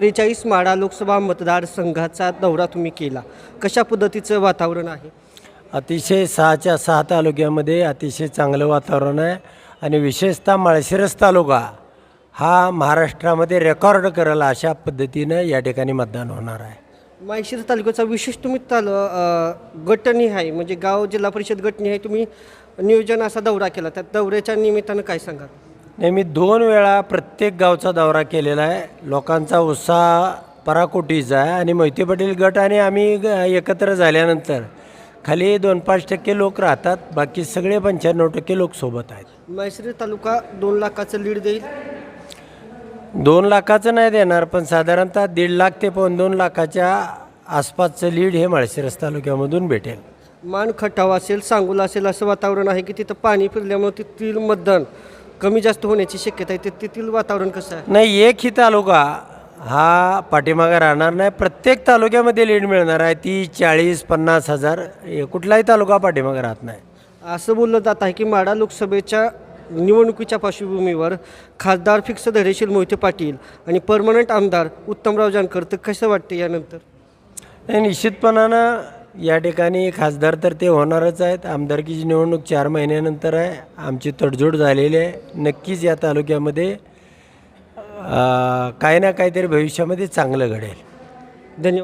त्रेचाळीस माडा लोकसभा मतदारसंघाचा दौरा तुम्ही केला. कशा पद्धतीचं वातावरण आहे? अतिशय सहाच्या सहा तालुक्यामध्ये अतिशय चांगलं वातावरण आहे आणि विशेषतः माळशिरस तालुका हा महाराष्ट्रामध्ये रेकॉर्ड करेल अशा पद्धतीनं या ठिकाणी मतदान होणार आहे. माहिशिर तालुक्याचा विशेष तुम्ही ताल अ, गटनिहाय म्हणजे गाव जिल्हा परिषद गटनिहाय तुम्ही नियोजन असा दौरा केला. त्या दौऱ्याच्या निमित्तानं काय सांगाल? नाही मी दोन वेळा प्रत्येक गावचा दौरा केलेला आहे. लोकांचा उत्साह पराकोटीचा आहे आणि मोहिते पाटील गट आणि आम्ही एकत्र झाल्यानंतर खाली दोन पाच टक्के लोक राहतात. बाकी सगळे पंच्याण्णव टक्के लोक सोबत आहेत. माहिशिर तालुका दोन लाखाचं लीड देईल? दोन लाखाचं नाही देणार पण साधारणतः दीड लाख ते पाऊण दोन लाखाच्या आसपासचं लीड हे माळशिरस तालुक्यामधून भेटेल. मान खटाव असेल सांगोला असेल असं वातावरण आहे की तिथं पाणी फिरल्यामुळे तिथील मतदान कमी जास्त होण्याची शक्यता आहे. ते तिथील वातावरण कसं आहे? नाही एक ही तालुका हा पाठीमागे राहणार नाही. प्रत्येक तालुक्यामध्ये लीड मिळणार आहे. तीस चाळीस पन्नास हजार हे कुठलाही तालुका पाठीमागे राहत नाही. असं बोललं जात आहे की माडा लोकसभेच्या निवडणुकीच्या पार्श्वभूमीवर खासदार फिक्स धैर्यशील मोहिते पाटील आणि परमनंट आमदार उत्तमराव जानकर तर कसं वाटते यानंतर? नाही निश्चितपणानं या ठिकाणी खासदार तर ते होणारच आहेत. आमदारकीची निवडणूक चार महिन्यानंतर आहे. आमची तडजोड झालेली आहे. नक्कीच या तालुक्यामध्ये काही ना काहीतरी भविष्यामध्ये चांगलं घडेल. धन्यवाद.